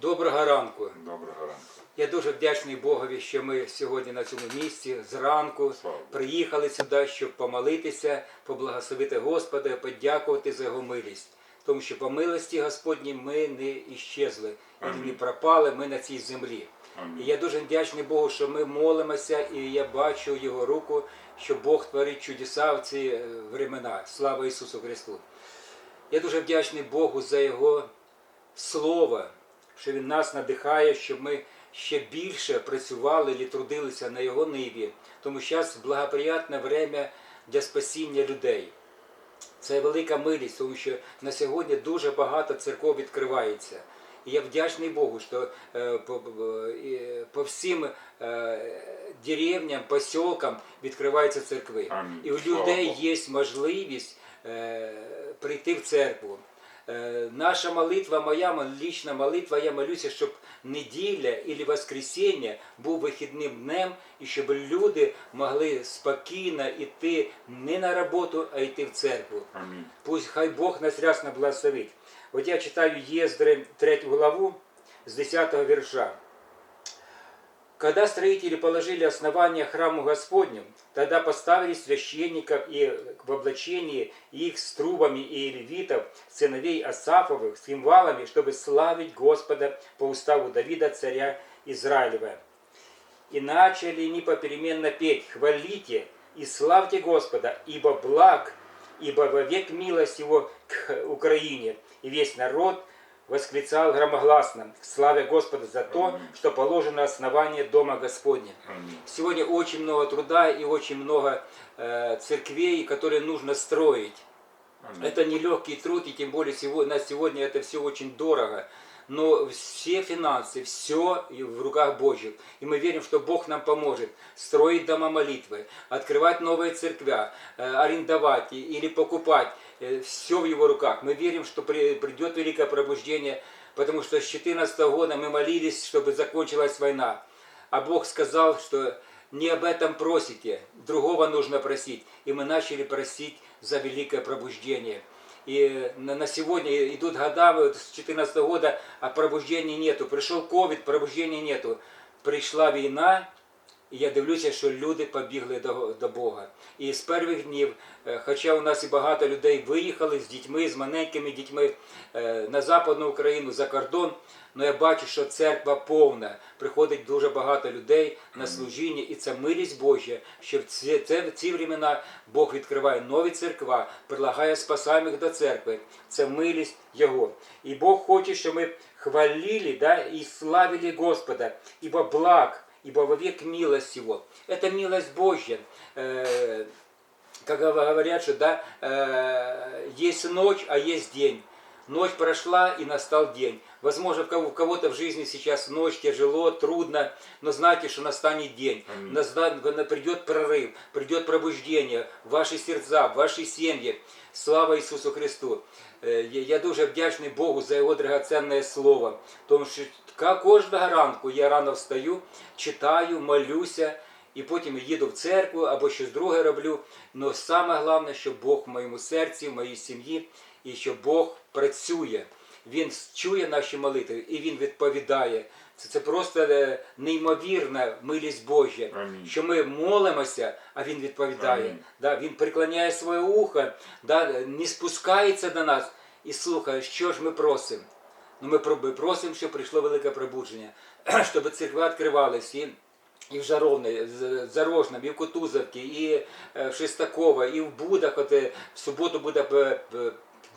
Доброго ранку. Доброго ранку. Я дуже вдячний Богові, що ми сьогодні на цьому місці зранку Слава приїхали сюди, щоб помолитися, поблагословити Господа, подякувати за його милість. Тому що по милості Господній ми не іщезли і не пропали ми на цій землі. І я дуже вдячний Богу, що ми молимося, і я бачу його руку, що Бог творить чудеса в ці е, времена. Слава Ісусу Христу! Я дуже вдячний Богу за Його слово, що Він нас надихає, щоб ми ще більше працювали і трудилися на Його ниві. Тому зараз благоприятне время для спасіння людей. Це велика милість, тому що на сьогодні дуже багато церков відкривається. І я вдячний Богу, що е, по, по- по всім е, деревням, поселкам відкриваються церкви. Амінь. І у людей є можливість е, прийти в церкву. Е, наша молитва, моя лічна молитва, я молюся, щоб неділя і воскресіння був вихідним днем, і щоб люди могли спокійно йти не на роботу, а йти в церкву. Амінь. Пусть хай Бог нас рясно благословить. От я читаю Єздри 3 главу з 10 верша. Когда строители положили основание храму Господню, тогда поставили священников и в облачении их с трубами и левитов, сыновей Асафовых, с кимвалами, чтобы славить Господа по уставу Давида, царя Израилева. И начали они попеременно петь, хвалите и славьте Господа, ибо благ, ибо вовек милость его к Украине. И весь народ восклицал громогласно, славя Господа за то, что положено основание Дома Господня. Сегодня очень много труда и очень много э, церквей, которые нужно строить. Это нелегкий труд, и тем более сегодня, на сегодня это все очень дорого. Но все финансы, все в руках Божьих. И мы верим, что Бог нам поможет строить дома молитвы, открывать новые церквя, э, арендовать или покупать. Все в Его руках. Мы верим, что при- придет великое пробуждение, потому что с 2014 года мы молились, чтобы закончилась война. А Бог сказал, что не об этом просите, другого нужно просить. И мы начали просить за великое пробуждение. И на, на сегодня идут года, вот с 2014 года, а пробуждения нету. Пришел ковид, пробуждения нету. Прийшла війна, і я дивлюся, що люди побігли до, до Бога. І з перших днів, е, хоча у нас і багато людей виїхали з дітьми, з маленькими дітьми е, на Западну Україну, за кордон, але я бачу, що церква повна. Приходить дуже багато людей на служіння, і це милість Божя, що в ці, це, в ці времена Бог відкриває нові церква, прилагає спасаємих до церкви. Це милість Його. І Бог хоче, щоб ми хвалили да, и славили Господа, ибо благ, ибо вовек милость Его. Это милость Божья. Э, как говорят, что да, э, есть ночь, а есть день. Ночь прошла и настал день. Возможно, у кого- у кого-то в жизни сейчас ночь тяжело, трудно, но знайте, что настанет день. Аминь. Придет прорыв, придет пробуждение в ваши сердца, в ваші сім'ї. Слава Ісусу Христу! Я я дуже вдячний Богу за його драгоценне слово. Тому що кожного ранку я рано встаю, читаю, молюся, і потім їду в церкву або щось друге роблю. Але саме головне, що Бог в моєму серці, в моїй сім'ї, і що Бог працює. Він чує наші молитви і Він відповідає. Це, це просто е, неймовірна милість Божя, Амінь. що ми молимося, а Він відповідає. Амінь. Да, він приклоняє своє ухо, да, не спускається до нас і слухає, що ж ми просимо. Ну, ми про- просимо, щоб прийшло велике пробудження, щоб церкви відкривалися. І, і в Жаровне, Зарожному, і в Кутузовці, і е, в Шестаково, і в Будах. От, е, в суботу буде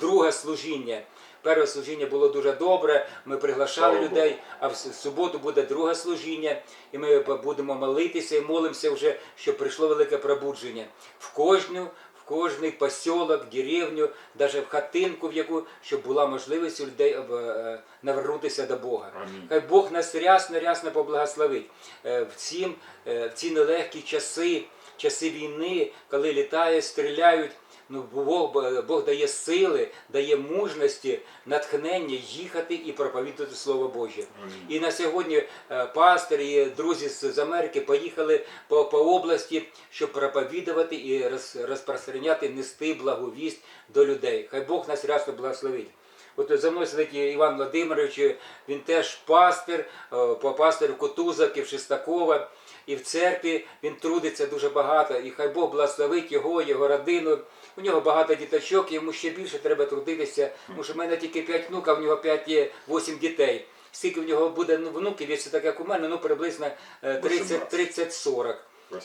друге служіння. Перше служіння було дуже добре, ми приглашали Слава людей, а в суботу буде друге служіння, і ми будемо молитися і молимося вже, щоб прийшло велике пробудження. В кожну, в кожний посілок, деревню, навіть в хатинку, в яку, щоб була можливість у людей е, навернутися до Бога. Амінь. Хай Бог нас рясно, рясно поблагословить Е, в, цім, е, в ці нелегкі часи, часи війни, коли літають, стріляють. Ну, Бог, Бог дає сили, дає мужності, натхнення їхати і проповідувати Слово Боже. І на сьогодні е, пастор і друзі з Америки поїхали по, по області, щоб проповідувати і роз, розпространяти, нести благовість до людей. Хай Бог нас рясно благословить. От за мною сидить Іван Владимирович, він теж пастир, е, по пастиру Котузовки, Шестакова. І в церкві він трудиться дуже багато, і хай Бог благословить його, його родину. У нього багато діточок, йому ще більше треба трудитися, тому що в мене тільки 5 внук, а в нього 5 є 8 дітей. Скільки в нього буде ну, внуків, якщо так як у мене, ну приблизно е, 30 30-40.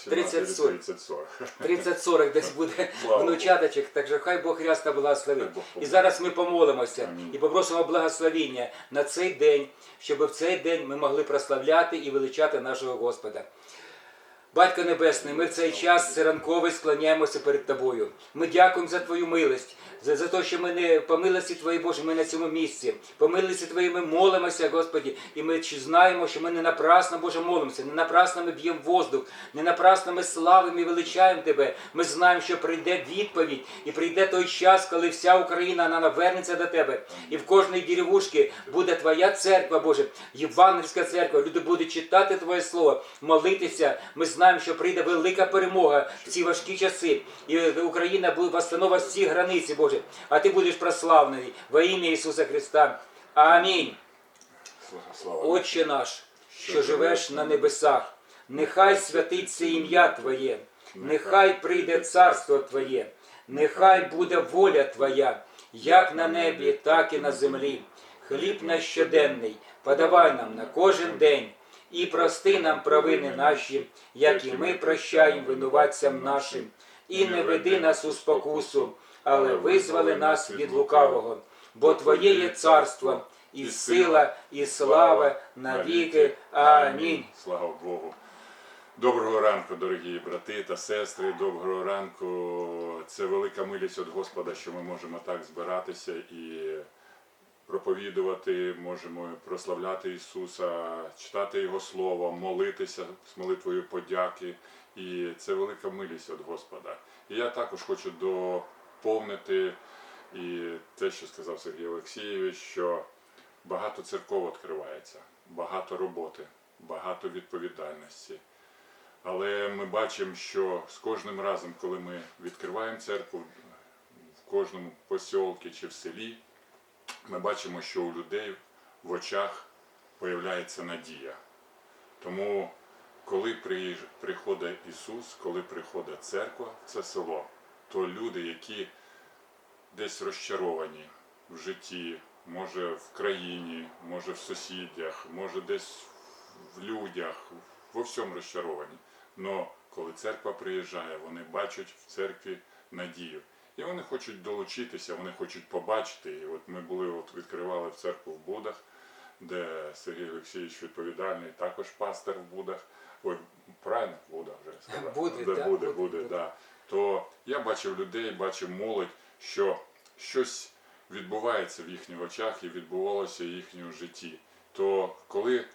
30-40. 30-40 десь буде внучаточок, так що хай Бог рясно благословить. І зараз ми помолимося і попросимо благословіння на цей день, щоб в цей день ми могли прославляти і величати нашого Господа. Батько Небесний, ми в цей час ранковий склоняємося перед Тобою. Ми дякуємо за Твою милость, за, за те, що ми не по милості Твоїй Боже, ми на цьому місці. По милості Твоїй ми молимося, Господі, і ми знаємо, що ми не напрасно, Боже, молимося, не напрасно ми б'ємо воздух, не напрасно ми славимо і величаємо Тебе. Ми знаємо, що прийде відповідь, і прийде той час, коли вся Україна вона навернеться до Тебе. І в кожній деревушці буде Твоя церква, Боже, Євангельська церква. Люди будуть читати Твоє Слово, молитися. Ми знаємо, що прийде велика перемога в ці важкі часи. І Україна буде восстанова всі границі, Боже. А ти будеш прославлений во ім'я Ісуса Христа. Амінь. Отче наш, що живеш на небесах, нехай святиться ім'я Твоє, нехай прийде царство Твоє, нехай буде воля Твоя, як на небі, так і на землі. Хліб наш щоденний, подавай нам на кожен день, і прости нам провини наші, як і ми прощаємо винуватцям нашим, і не веди нас у спокусу, але визвали нас від лукавого, бо Твоє є царство, і сила, і слава навіки. Амінь. Слава Богу. Доброго ранку, дорогі брати та сестри. Доброго ранку. Це велика милість від Господа, що ми можемо так збиратися і проповідувати, можемо прославляти Ісуса, читати Його Слово, молитися з молитвою подяки. І це велика милість від Господа. І я також хочу доповнити і те, що сказав Сергій Олексійович, що багато церков відкривається, багато роботи, багато відповідальності. Але ми бачимо, що з кожним разом, коли ми відкриваємо церкву в кожному посілці чи в селі, ми бачимо, що у людей в очах появляється надія. Тому, коли приходить Ісус, коли приходить церква це село, то люди, які десь розчаровані в житті, може в країні, може в сусідях, може десь в людях, во всьому розчаровані. Но коли церква приїжджає, вони бачать в церкві надію. І вони хочуть долучитися, вони хочуть побачити. І от ми були, от відкривали в церкву в Будах, де Сергій Олексійович відповідальний, також пастор в Будах. Ой, правильно, Буда вже сказав. Буде, Де да, буде, буде, буде, буде. да. То я бачив людей, бачив молодь, що щось відбувається в їхніх очах і відбувалося в їхньому житті. То коли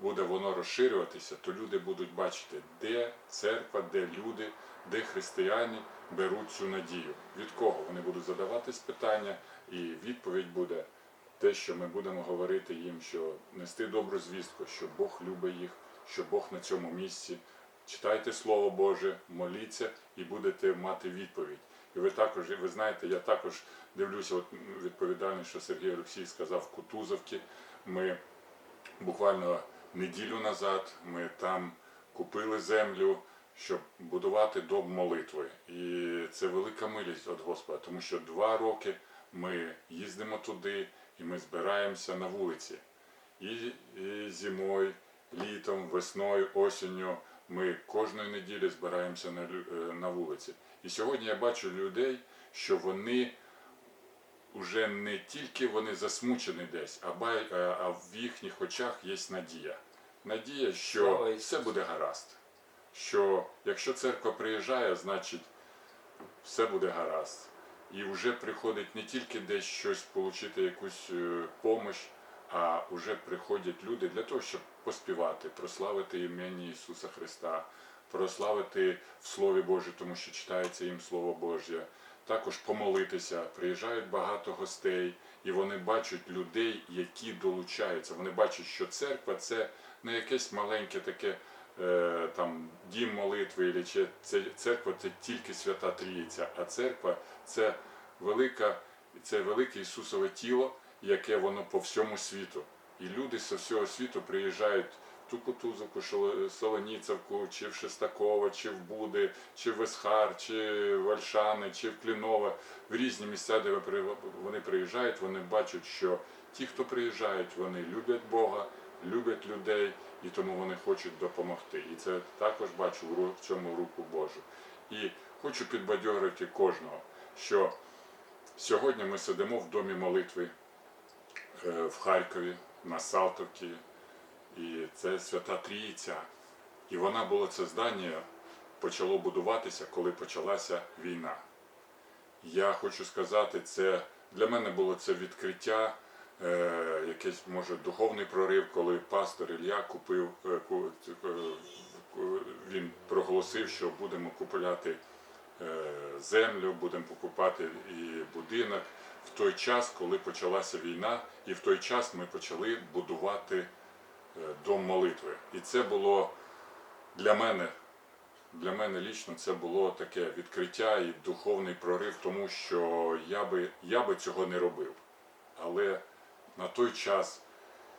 буде воно розширюватися, то люди будуть бачити, де церква, де люди, де християни беруть цю надію. Від кого вони будуть задаватись питання, і відповідь буде те, що ми будемо говорити їм, що нести добру звістку, що Бог любить їх, що Бог на цьому місці. Читайте Слово Боже, моліться і будете мати відповідь. І ви також, ви знаєте, я також дивлюся, от відповідальний, що Сергій Олексій сказав в Кутузовці. Ми буквально неділю назад ми там купили землю, щоб будувати дом молитви. І це велика милість від Господа, тому що два роки ми їздимо туди і ми збираємося на вулиці. І, і зимою, літом, весною, осінню ми кожної неділі збираємося на, е, на вулиці. І сьогодні я бачу людей, що вони вже не тільки вони засмучені десь, а, бай- а в їхніх очах є надія. Надія, що все буде гаразд. Що якщо церква приїжджає, значить все буде гаразд. І вже приходить не тільки десь щось отримати, якусь допомогу, а вже приходять люди для того, щоб поспівати, прославити ім'я Ісуса Христа, прославити в Слові Божому, тому що читається їм Слово Боже. Також помолитися, приїжджають багато гостей, і вони бачать людей, які долучаються. Вони бачать, що церква це не якесь маленьке таке е, там дім молитви, чи це церква це тільки свята Трійця, а церква це велика, це велике Ісусове тіло, яке воно по всьому світу. І люди з всього світу приїжджають в ту Кутузовку, Солоніцевку, чи в Шестакова, чи в Буди, чи в Есхар, чи в Ольшани, чи в Клінове, в різні місця, де вони приїжджають, вони бачать, що ті, хто приїжджають, вони люблять Бога, люблять людей, і тому вони хочуть допомогти. І це також бачу в цьому руку Божу. І хочу підбадьорити кожного, що сьогодні ми сидимо в домі молитви в Харкові, на Салтовці, і це Свята Трійця. І вона було це здання почало будуватися, коли почалася війна. Я хочу сказати, це для мене було це відкриття, е, якийсь може духовний прорив, коли пастор Ілля купив, е, ку- е, він проголосив, що будемо купувати е, землю, будемо покупати і будинок в той час, коли почалася війна, і в той час ми почали будувати е, дом молитви. І це було для мене для мене лічно це було таке відкриття і духовний прорив, тому що я би, я би цього не робив. Але на той час,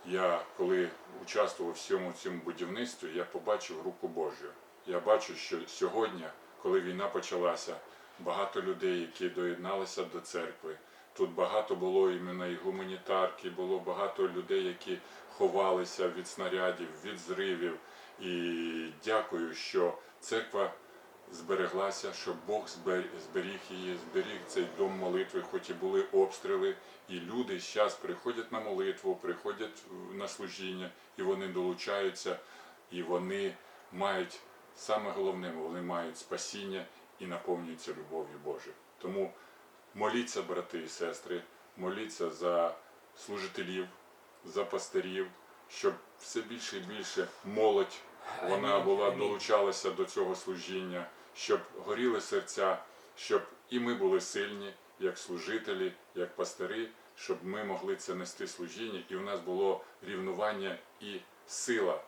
я, коли участвував в всьому цьому будівництві, я побачив руку Божу. Я бачу, що сьогодні, коли війна почалася, багато людей, які доєдналися до церкви. Тут багато було іменно і гуманітарки, було багато людей, які ховалися від снарядів, від зривів. І дякую, що церква збереглася, що Бог зберіг її, зберіг цей дом молитви, хоч і були обстріли, і люди зараз приходять на молитву, приходять на служіння, і вони долучаються, і вони мають саме головне, вони мають спасіння і наповнюються любов'ю Божою. Тому моліться, брати і сестри, моліться за служителів, за пастирів, щоб все більше і більше молодь вона була долучалася до цього служіння, щоб горіли серця, щоб і ми були сильні, як служителі, як пастири, щоб ми могли це нести служіння, і в нас було рівнування і сила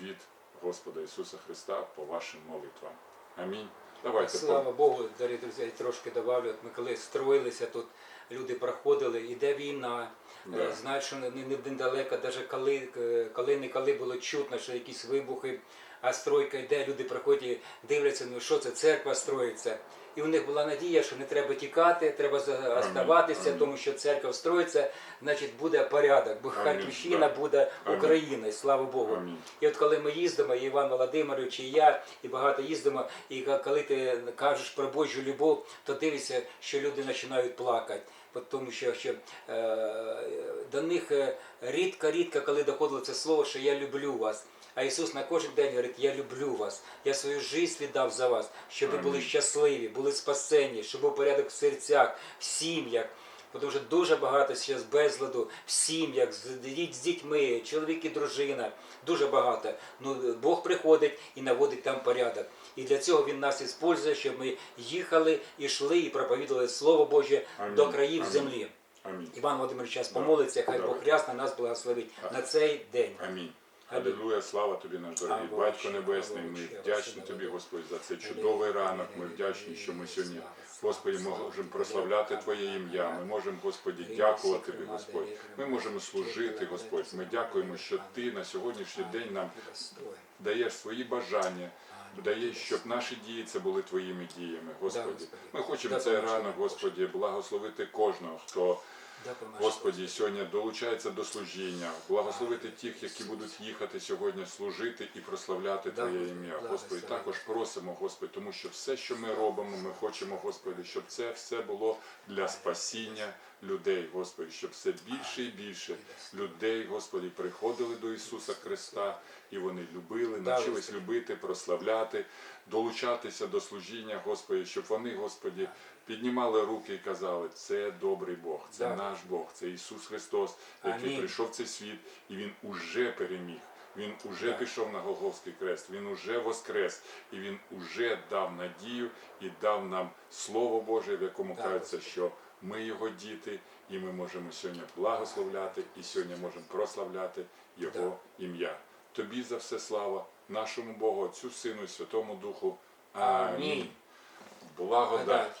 від Господа Ісуса Христа по вашим молитвам. Амінь. Давайте Слава Богу, дорогі друзі, я трошки добавлю. От ми коли строїлися тут, люди проходили, іде війна. Да. Е, Знають, що не, не недалеко, навіть коли, коли не коли було чутно, що якісь вибухи, а стройка йде, люди проходять і дивляться, ну що це, церква строїться. І у них була надія, що не треба тікати, треба оставатися, тому що церква строїться, значить буде порядок, бо Харківщина буде. Україною, слава Богу. І от коли ми їздимо, і Іван Володимирович, і я, і багато їздимо, і коли ти кажеш про Божу любов, то дивишся, що люди починають плакати. Тому що, що е, до них е, рідко-рідко, коли доходило це слово, що я люблю вас. А Ісус на кожен день говорить, я люблю вас, я свою життя віддав за вас, щоб ви були щасливі, були спасені, щоб був порядок в серцях, в сім'ях. Тому що дуже багато зараз безладу в сім'ях, з, дітьми, чоловік і дружина, дуже багато. Ну, Бог приходить і наводить там порядок. І для цього Він нас іспользує, щоб ми їхали, йшли і проповідували Слово Боже Амінь. до країв Амінь. землі. Амінь. Іван Володимирович час помолиться, хай. Бог рясно нас благословить Так. на цей день. Амінь. Алілуя, слава тобі, наш дорогий Батько Небесний. Ми вдячні тобі, Господь, за цей чудовий ранок. Ми вдячні, що ми сьогодні, Господи, можемо прославляти Твоє ім'я. Ми можемо, Господі, дякувати Тобі, Господь. Ми можемо служити, Господь. Ми дякуємо, що Ти на сьогоднішній день нам даєш свої бажання. Даєш, щоб наші дії це були твоїми діями, Господі. Ми хочемо цей ранок, Господі, благословити кожного, хто. Господі, сьогодні долучається до служіння, благословити тих, які будуть їхати сьогодні служити і прославляти Твоє ім'я. Господи, також просимо, Господи, тому що все, що ми робимо, ми хочемо, Господи, щоб це все було для спасіння людей, Господи, щоб все більше і більше людей, Господи, приходили до Ісуса Христа, і вони любили, навчились любити, прославляти, долучатися до служіння, Господи, щоб вони, Господі, піднімали руки і казали, це добрий Бог, це Да. наш Бог, це Ісус Христос, який Амінь. прийшов в цей світ, і Він уже переміг. Він уже Да. пішов на Голгофський крест, він уже воскрес, і він уже дав надію і дав нам Слово Боже, в якому Да, кажеться, що ми його діти, і ми можемо сьогодні благословляти, і сьогодні можемо прославляти Його ім'я. Тобі за все слава, нашому Богу, Отцю Сину і Святому Духу. Амінь. Амінь. Благодать